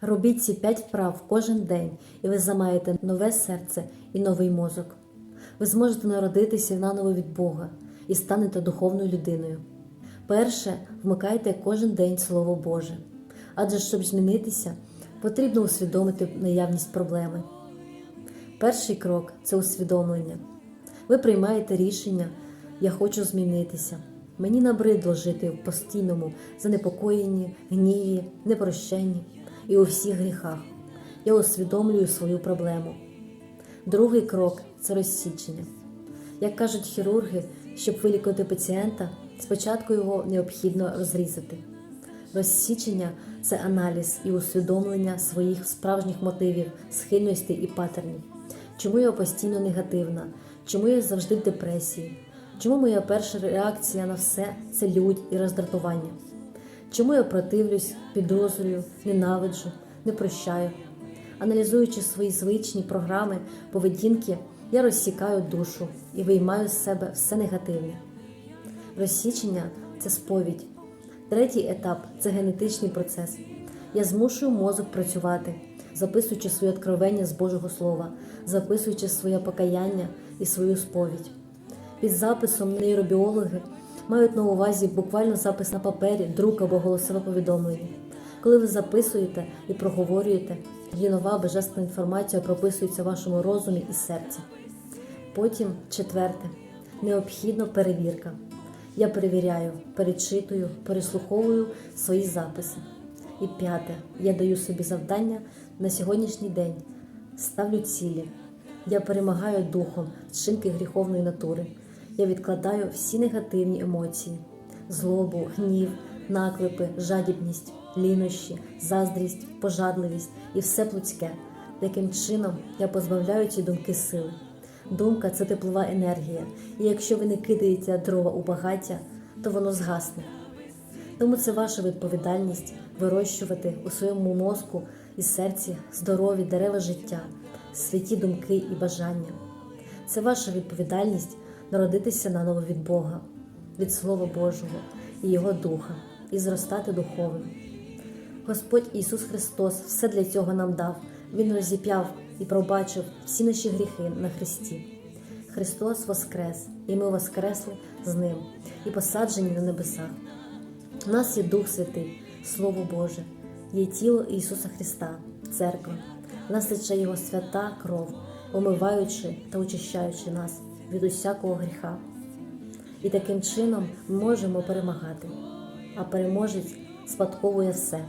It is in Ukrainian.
Робіть ці п'ять вправ кожен день, і ви замаєте нове серце і новий мозок. Ви зможете народитися наново від Бога і станете духовною людиною. Перше, вмикайте кожен день Слово Боже. Адже щоб змінитися, потрібно усвідомити наявність проблеми. Перший крок це усвідомлення. Ви приймаєте рішення Я хочу змінитися. Мені набридло жити в постійному занепокоєнні, гніві, непрощенні і у всіх гріхах. Я усвідомлюю свою проблему. Другий крок це розсічення. Як кажуть хірурги, щоб вилікувати пацієнта, спочатку його необхідно розрізати. Розсічення це аналіз і усвідомлення своїх справжніх мотивів, схильностей і патернів. Чому я постійно негативна? Чому я завжди в депресії? Чому моя перша реакція на все це лють і роздратування? Чому я противлюсь, підозрюю, ненавиджу, не прощаю? Аналізуючи свої звичні програми поведінки, я розсікаю душу і виймаю з себе все негативне. Розсічення це сповідь. Третій етап це генетичний процес. Я змушую мозок працювати, записуючи свої откровення з Божого Слова, записуючи своє покаяння і свою сповідь. Під записом нейробіологи мають на увазі буквально запис на папері, друк або голосове повідомлення. Коли ви записуєте і проговорюєте, її нова божественна інформація прописується в вашому розумі і серці. Потім, четверте, необхідна перевірка. Я перевіряю, перечитую, переслуховую свої записи. І п'яте, я даю собі завдання на сьогоднішній день, ставлю цілі. Я перемагаю духом зчинки гріховної натури. Я відкладаю всі негативні емоції: злобу, гнів, наклепи, жадібність, лінощі, заздрість, пожадливість і все плотське. Таким чином я позбавляю ці думки сили. Думка це теплова енергія, і якщо ви не кидаєте дрова у багаття, то воно згасне. Тому це ваша відповідальність вирощувати у своєму мозку і серці здорові дерева життя, святі думки і бажання. Це ваша відповідальність народитися наново від Бога, від Слова Божого і Його Духа, і зростати духовно. Господь Ісус Христос все для цього нам дав. Він розіп'яв і пробачив всі наші гріхи на Христі. Христос воскрес, і ми воскресли з Ним і посаджені на небесах. У нас є Дух Святий, Слово Боже, є тіло Ісуса Христа, церква. У нас тече Його свята кров, омиваючи та очищаючи нас від усякого гріха. І таким чином можемо перемагати, а переможець спадковує все.